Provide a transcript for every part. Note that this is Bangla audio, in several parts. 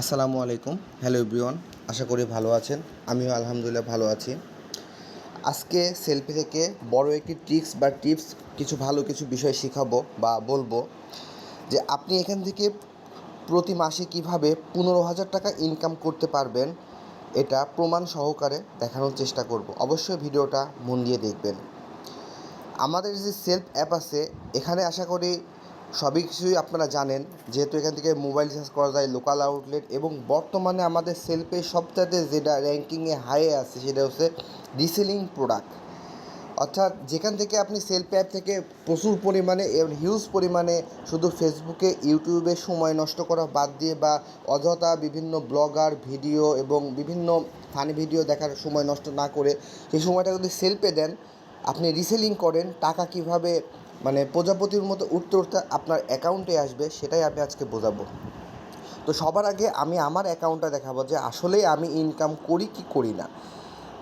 আসসালামু আলাইকুম। হ্যালো এভরিওয়ান আশা করি ভালো আছেন। আমিও আলহামদুলিল্লাহ ভালো আছি। আজকে সেলফি থেকে বড় একটি ট্রিক্স বা টিপস কিছু ভালো কিছু বিষয় শেখাবো বা বলব যে আপনি এখান থেকে প্রতি মাসে কীভাবে পনেরো হাজার টাকা ইনকাম করতে পারবেন, এটা প্রমাণ সহকারে দেখানোর চেষ্টা করব। অবশ্যই ভিডিওটা মন দিয়ে দেখবেন। আমাদের যে সেলফ অ্যাপ আছে, এখানে আশা করি সবই কিছুই আপনারা জানেন। যেহেতু এখান থেকে মোবাইল রিচার্জ করা যায় লোকাল আউটলেট এবং বর্তমানে আমাদের সেলফে সবচাইতে যেটা র্যাঙ্কিংয়ে হাইয়ে আছে সেটা হচ্ছে রিসেলিং প্রোডাক্ট অর্থাৎ যেখান থেকে আপনি সেলফ অ্যাপ থেকে প্রচুর পরিমাণে এবং হিউজ পরিমাণে শুধু ফেসবুকে ইউটিউবে সময় নষ্ট করা বাদ দিয়ে বা অযথা বিভিন্ন ব্লগার ভিডিও এবং বিভিন্ন ফানি ভিডিও দেখার সময় নষ্ট না করে, সেই সময়টা যদি সেলফে দেন, আপনি রিসেলিং করেন, টাকা কীভাবে মানে প্রজাপতির মতো উঠতে উঠতে আপনার অ্যাকাউন্টে আসবে, সেটাই আমি আজকে বোঝাবো। তো সবার আগে আমি আমার অ্যাকাউন্টটা দেখাবো যে আসলেই আমি ইনকাম করি কি করি না।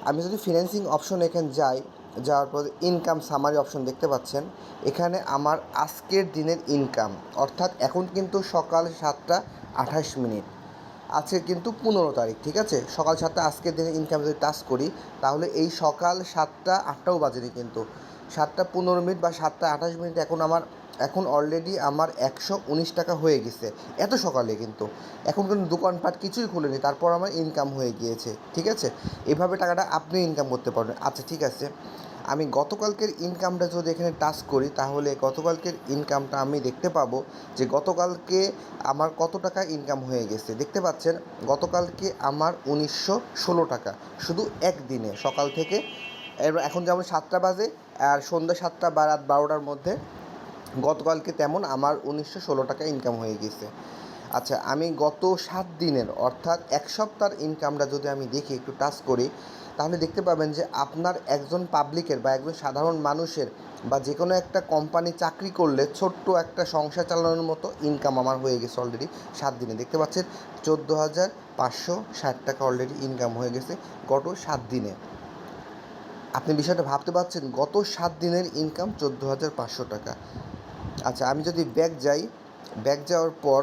আমি যদি ফিন্যান্সিং অপশন এখানে যাই, যাওয়ার পর ইনকাম সামারি অপশন দেখতে পাচ্ছেন, এখানে আমার আজকের দিনের ইনকাম অর্থাৎ এখন কিন্তু সকাল সাতটা আঠাশ মিনিট, আজকে কিন্তু পনেরো তারিখ, ঠিক আছে? সকাল সাতটা আজকের দিনে ইনকাম যদি টাচ করি, তাহলে এই সকাল সাতটা আটটাও বাজেনি কিন্তু। সাতটা পনেরো মিনিট বা সাতটা আঠাশ মিনিট এখন আমার, এখন অলরেডি আমার একশো উনিশ টাকা হয়ে গেছে। এত সকালে কিন্তু। এখন কিন্তু দোকানপাট কিছুই খুলেনি। তারপর আমার ইনকাম হয়ে গিয়েছে। ঠিক আছে? এভাবে টাকাটা আপনি ইনকাম করতে পারবেন। আচ্ছা ঠিক আছে। আমি গতকালকের ইনকামটা যদি এখানে টাচ করি, তাহলে গতকালকের ইনকামটা আমি দেখতে পাবো যে গতকালকে আমার কত টাকা ইনকাম হয়ে গেছে। দেখতে পাচ্ছেন? গতকালকে আমার উনিশশো ষোলো টাকা। শুধু একদিনে। সকাল থেকে এখন যেমন সাতটা বাজে, আর সন্ধ্যা সাতটা বা রাত বারোটার মধ্যে। গতকালকে তেমন আমার উনিশশো ষোলো টাকা ইনকাম হয়ে গেছে। আচ্ছা আমি গত সাত দিনের, অর্থাৎ এক সপ্তাহের ইনকামটা যদি আমি দেখি, একটু টাচ করি, তাহলে দেখতে পাবেন যে আপনার একজন পাবলিকের বা একজন সাধারণ মানুষের বা যে কোনো একটা কোম্পানি চাকরি করলে ছোট্ট একটা সংসার চালানোর মতো ইনকাম আমার হয়ে গেছে অলরেডি সাত দিনে। দেখতে পাচ্ছেন, চোদ্দ হাজার পাঁচশো ষাট টাকা অলরেডি ইনকাম হয়ে গেছে গত সাত দিনে। আপনি বিষয়টা ভাবতে পারছেন, গত সাত দিনের ইনকাম চোদ্দ হাজার পাঁচশো টাকা। আচ্ছা আমি যদি ব্যাগ যাই, ব্যাগ যাওয়ার পর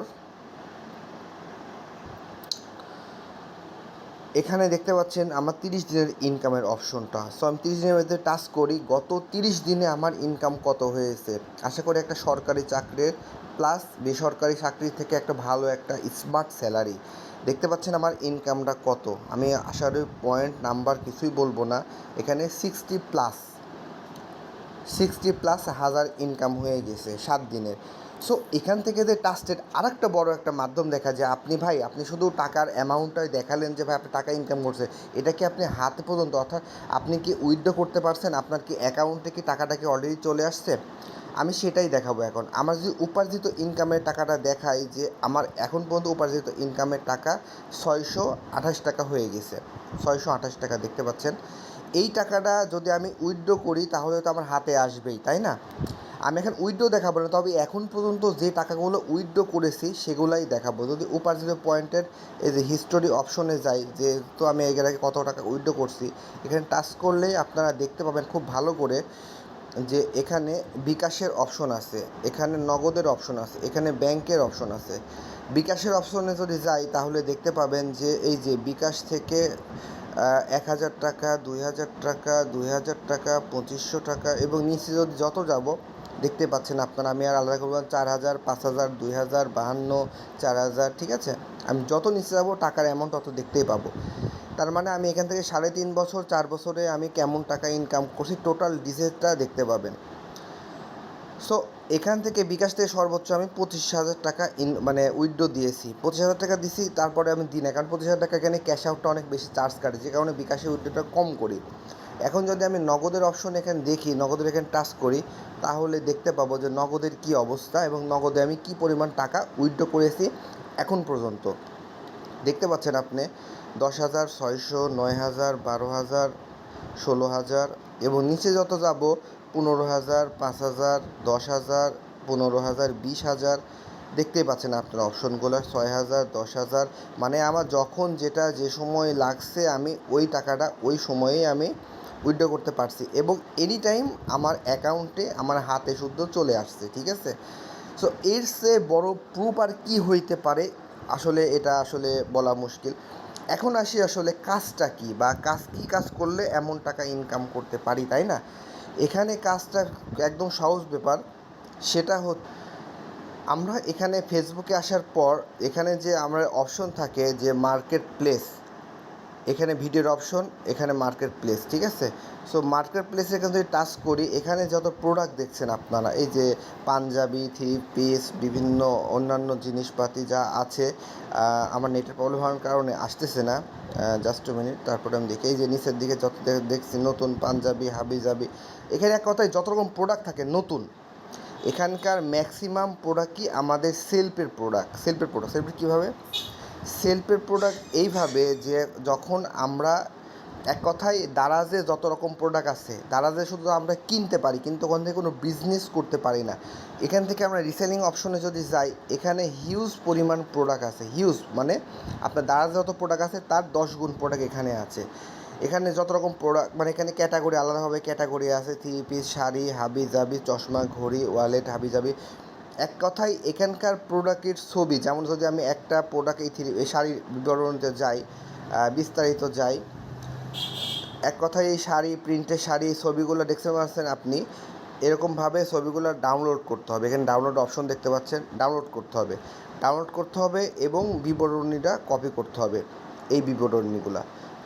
এখানে দেখতে পাচ্ছেন আমার তিরিশ দিনের ইনকামের অপশনটা সো আমি তিরিশ দিনের মধ্যে টাচ করি, গত তিরিশ দিনে আমার ইনকাম কত হয়েছে? আশা করি একটা সরকারি চাকরির প্লাস বেসরকারি চাকরি থেকে একটা ভালো একটা স্মার্ট স্যালারি দেখতে পাচ্ছেন আমার ইনকামটা কত? আমি আশা করি পয়েন্ট নাম্বার কিছুই বলব না। এখানে সিক্সটি প্লাস সিক্সটি প্লাস হাজার ইনকাম হয়ে গেছে সাত দিনের। সো এখান থেকে যে ট্রাস্টেড আর একটা বড় একটা মাধ্যম দেখা যায়। আপনি ভাই, আপনি শুধু টাকার অ্যামাউন্টটাই দেখালেন যে ভাই, আপনি টাকা ইনকাম করছে, এটা কি আপনি হাতে পর্যন্ত? অর্থাৎ আপনি কি উইথড্র করতে পারছেন? আপনার কি অ্যাকাউন্টে কি টাকাটা কি অলরেডি চলে আসছে? আমি সেটাই দেখাবো এখন। আমার যদি উপার্জিত ইনকামের টাকাটা দেখাই যে আমার এখন পর্যন্ত উপার্জিত ইনকামের টাকা ছয়শো আঠাশ টাকা হয়ে গেছে। ছয়শো আঠাশ টাকা দেখতে পাচ্ছেন। এই টাকাটা যদি আমি উইথড্র করি তাহলে তো আমার হাতে আসবেই, তাই না? আমি এখন উইথড্র দেখাবো না, তবে এখন পর্যন্ত যে টাকাগুলো উইথড্র করেছি সেগুলাই দেখাবো। যদি উপার্জিত পয়েন্টের এই যে হিস্টোরি অপশনে যাই যে তো আমি এর আগে কত টাকা উইথড্র করছি, এখানে টাচ করলেই আপনারা দেখতে পাবেন খুব ভালো করে যে এখানে বিকাশের অপশন আছে, এখানে নগদের অপশন আছে, এখানে ব্যাংকের অপশন আছে। বিকাশের অপশনে যদি যাই, তাহলে দেখতে পাবেন যে এই যে বিকাশ থেকে এক হাজার টাকা, দুই হাজার টাকা, দুই হাজার টাকা, পঁচিশশো টাকা এবং নিচে যদি যত যাব, দেখতে পাচ্ছেন আপনারা, আমি আর আলাদা করব চার হাজার, পাঁচ হাজার, দুই হাজার, বাহান্ন, চার হাজার, ঠিক আছে? আমি যত নিচে যাব, টাকার অ্যামাউন্ট তত দেখতেই পাবো। তার মানে আমি এখান থেকে সাড়ে তিন বছর, চার বছরে আমি কেমন টাকা ইনকাম করছি টোটাল ডিটেলসটা দেখতে পাবেন। সো এখান থেকে বিকাশ থেকে সর্বোচ্চ আমি পঁচিশ হাজার টাকা ইন মানে উইথড্র দিয়েছি। পঁচিশ হাজার টাকা দিছি, তারপরে আমি দিই না কারণ পঁচিশ হাজার টাকা এখানে ক্যাশ আউটটা অনেক বেশি চার্জ কাটে যে কারণে বিকাশে উইথড্রটা কম করি। এখন যদি আমি নগদের অপশন এখানে দেখি, নগদের এখানে টাচ করি, তাহলে দেখতে পাবো যে নগদের কী অবস্থা এবং নগদে আমি কী পরিমাণ টাকা উইথড্র করেছি এখন পর্যন্ত। দেখতে পাচ্ছেন আপনি? দশ হাজার, ছয়শো, নয় হাজার, বারো হাজার, ষোলো হাজার এবং নিচে যত যাব, পনেরো হাজার, পাঁচ হাজার, দশ হাজার, পনেরো হাজার, বিশ হাজার। দেখতেই পাচ্ছেন আপনারা অপশনগুলো, ছয় হাজার, দশ হাজার। মানে আমার যখন যেটা যে সময় লাগছে, আমি ওই টাকাটা ওই সময়েই আমি উইথড্র করতে পারছি এবং এনি টাইম আমার অ্যাকাউন্টে আমার হাতে শুদ্ধ চলে আসছে, ঠিক আছে? সো এর সে বড় প্রুফ আর কী হইতে পারে? আসলে এটা আসলে বলা মুশকিল। এখন আসি আসলে কাজটা কি বা কাজ, কী কাজ করলে এমন টাকা ইনকাম করতে পারি, তাই না? এখানে কাজটা একদম সহজ ব্যাপার। সেটা হ আমরা এখানে ফেসবুকে আসার পর এখানে যে আমরা অপশন থাকে যে মার্কেট প্লেস এখানে ভিডিওর অপশন, এখানে মার্কেট প্লেস ঠিক আছে? সো মার্কেট প্লেসে এখানে যদি টাচ করি। এখানে যত প্রোডাক্ট দেখছেন আপনারা, এই যে পাঞ্জাবি থ্রি পিস বিভিন্ন অন্যান্য জিনিসপাতি যা আছে আমার নেটের প্রবলেম হওয়ার কারণে আসতেছে না জাস্ট টু মিনিট তারপরে আমি দেখি। এই যে নিচের দিকে যত দেখছি, নতুন পাঞ্জাবি হাবি হাবিজাবি, এখানে এক কথায় যত রকম প্রোডাক্ট থাকে, নতুন। এখানকার ম্যাক্সিমাম প্রোডাক্টই আমাদের সেলফের প্রোডাক্ট সেলফের প্রোডাক্ট সেলফের কীভাবে? সেলফের প্রোডাক্ট এইভাবে যে যখন আমরা এক কথায় দারাজে যত রকম প্রোডাক্ট আছে, দারাজে শুধু আমরা কিনতে পারি, কিন্তু ওখান থেকে কোনো বিজনেস করতে পারি না। এখান থেকে আমরা রিসেলিং অপশনে যদি যাই, এখানে হিউজ পরিমাণ প্রোডাক্ট আছে হিউজ মানে আপনার দারাজে যত প্রোডাক্ট আছে, তার দশ গুণ প্রোডাক্ট এখানে আছে। এখানে যত রকম প্রোডাক্ট মানে এখানে ক্যাটাগরি আলাদাভাবে ক্যাটাগরি আছে থ্রি পিস শাড়ি হাবি জাবি চশমা, ঘড়ি ওয়ালেট হাবি জাবি এক কথায় এখানকার প্রোডাক্টের ছবি, যেমন যদি আমি একটা প্রোডাক্ট এই থ্রি, এই শাড়ির বিবরণীতে যাই বিস্তারিত যাই, এক কথায় এই শাড়ি, প্রিন্টের শাড়ি ছবিগুলো দেখতে পাচ্ছেন আপনি, এরকমভাবে ছবিগুলো ডাউনলোড করতে হবে। এখানে ডাউনলোড অপশন দেখতে পাচ্ছেন, ডাউনলোড করতে হবে। ডাউনলোড করতে হবে এবং বিবরণীটা কপি করতে হবে, এই বিবরণীগুলো।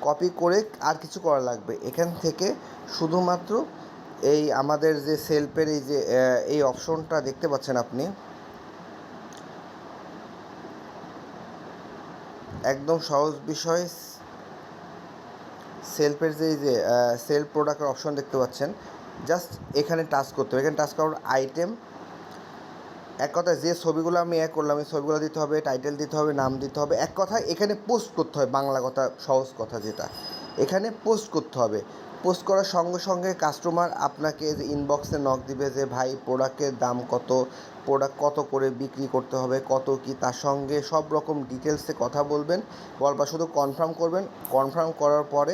কপি করে আর কিছু করা লাগবে। এখান থেকে শুধুমাত্র এই আমাদের যে সেলফের এই যে এই অপশনটা দেখতে পাচ্ছেন আপনি। একদম সহজ বিষয়, সেলফের যে যে সেলফ প্রোডাক্টের অপশন দেখতে পাচ্ছেন। জাস্ট এখানে টাচ করতে হবে। এখানে টাচ করার আইটেম, এক কথায় যে ছবিগুলো আমি এক করলাম, এই ছবিগুলো দিতে হবে টাইটেল দিতে হবে, নাম দিতে হবে। এক কথায় এখানে পোস্ট করতে হয়, বাংলা কথা, সহজ কথা যেটা। এখানে পোস্ট করতে হবে। পোস্ট করার সঙ্গে সঙ্গে কাস্টমার আপনাকে যে ইনবক্সে নক দিবে যে, ভাই প্রোডাক্টের দাম কত? প্রোডাক্ট কত করে বিক্রি করতে হবে? কত কি? তার সঙ্গে সব রকম ডিটেলসে কথা বলবেন। বলবা শুধু কনফার্ম করবেন। কনফার্ম করার পরে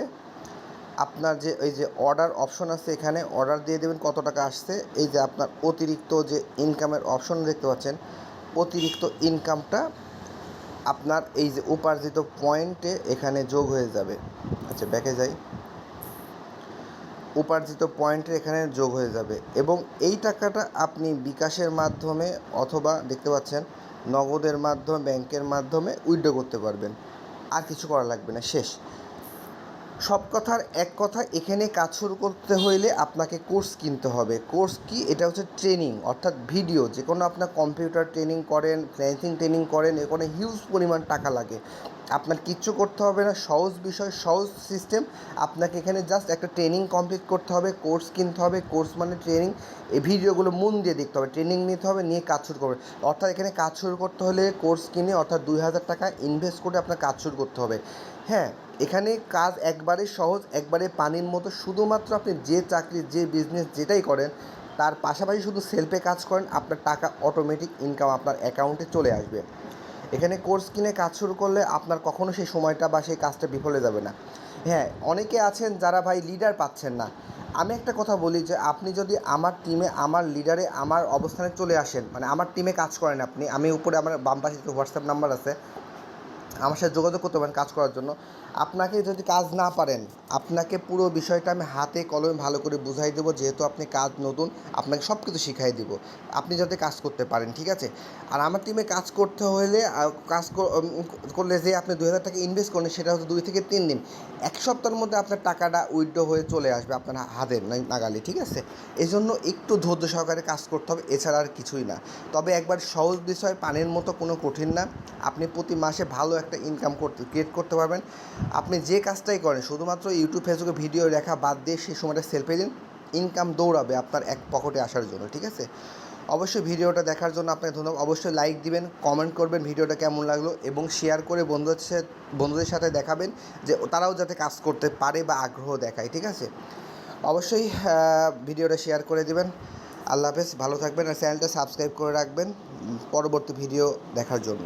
আপনার যে, এই যে অর্ডার অপশন আছে এখানে অর্ডার দিয়ে দেবেন কত টাকা আসছে। এই যে আপনার অতিরিক্ত যে ইনকামের অপশন দেখতে পাচ্ছেন, অতিরিক্ত ইনকামটা আপনার এই যে উপার্জিত পয়েন্টে এখানে যোগ হয়ে যাবে। আচ্ছা ব্যাকে যাই। উপার্জিত পয়েন্টে এখানে যোগ হয়ে যাবে এবং এই টাকাটা আপনি বিকাশের মাধ্যমে অথবা দেখতে পাচ্ছেন নগদের মাধ্যমে, ব্যাংকের মাধ্যমে উইথড্র করতে পারবেন। আর কিছু করা লাগবে না, শেষ। সব কথার এক কথা, এখানে কাজ শুরু করতে হইলে আপনাকে কোর্স কিনতে হবে। কোর্স কি? এটা হচ্ছে ট্রেনিং, অর্থাৎ ভিডিও। যে কোনো আপনার কম্পিউটার ট্রেনিং করেন ফ্রেন্সিং ট্রেনিং করেন এখানে হিউজ পরিমাণ টাকা লাগে। আপনার কিচ্ছু করতে হবে না, সহজ বিষয়, সহজ সিস্টেম আপনাকে এখানে জাস্ট একটা ট্রেনিং কমপ্লিট করতে হবে কোর্স কিনতে হবে কোর্স মানে ট্রেনিং এই ভিডিওগুলো মন দিয়ে দেখতে হবে ট্রেনিং নিতে হবে, নিয়ে কাজ শুরু করবে। অর্থাৎ এখানে কাজ শুরু করতে হলে কোর্স কিনে অর্থাৎ দুই হাজার টাকা ইনভেস্ট করে আপনার কাজ শুরু করতে হবে। হ্যাঁ এখানে কাজ একবারে সহজ, একবারে পানির মতো, শুধুমাত্র আপনি যে চাকরি, যে বিজনেস যেটাই করেন, তার পাশাপাশি শুধু সেলফে কাজ করেন, আপনার টাকা অটোমেটিক ইনকাম আপনার অ্যাকাউন্টে চলে আসবে। এখানে কোর্স কিনে কাজ শুরু করলে আপনার কখনো সেই সময়টা বা সেই কাজটা বিফলে যাবে না। হ্যাঁ অনেকে আছেন যারা ভাই লিডার পাচ্ছেন না। আমি একটা কথা বলি যে আপনি যদি আমার টিমে আমার লিডারে আমার অবস্থানে চলে আসেন মানে আমার টিমে কাজ করেন আপনি, আমি উপরে আমার বাম পাশে হোয়াটসঅ্যাপ নাম্বার আছে, আমার সাথে যোগাযোগ করতে পারেন কাজ করার জন্য আপনাকে যদি কাজ না পারেন, আপনাকে পুরো বিষয়টা আমি হাতে, কলমে ভালো করে বুঝাই দেবো, যেহেতু আপনি কাজ নতুন, আপনাকে সব কিছু শিখাই দেবো। আপনি যাতে কাজ করতে পারেন, ঠিক আছে? আর আমার টিমে কাজ করতে হলে কাজ করলে যে আপনি দুই হাজার টাকা ইনভেস্ট করেন সেটা হচ্ছে দুই থেকে তিন দিন। এক সপ্তাহের মধ্যে আপনার টাকাটা উইথড্র হয়ে চলে আসবে আপনার হাতে নাগালে, ঠিক আছে? এই জন্য একটু ধৈর্য সহকারে কাজ করতে হবে, এছাড়া আর কিছুই না। তবে একবার সহজ বিষয়, পানির মতো কোনো কঠিন না। আপনি প্রতি মাসে ভালো একটা ইনকাম করতে ক্রিয়েট করতে পারবেন। আপনি যে কাজটাই করেন, শুধুমাত্র ইউটিউব ফেসবুকে ভিডিও দেখা বাদ দিয়ে সেই সময়টা সেলফে দিন ইনকাম দৌড়াবে আপনার এক পকেটে আসার জন্য, ঠিক আছে? অবশ্যই ভিডিওটা দেখার জন্য আপনাকে ধন্যবাদ। অবশ্যই লাইক দিবেন কমেন্ট করবেন ভিডিওটা কেমন লাগল এবং শেয়ার করে বন্ধুদের সাথে বন্ধুদের সাথে দেখাবেন যে তারাও যাতে কাজ করতে পারে বা আগ্রহ দেখায়, ঠিক আছে? অবশ্যই ভিডিওটা শেয়ার করে দিবেন। আল্লাহ হাফেজ, ভালো থাকবেন আর চ্যানেলটা সাবস্ক্রাইব করে রাখবেন। পরবর্তী ভিডিও দেখার জন্য।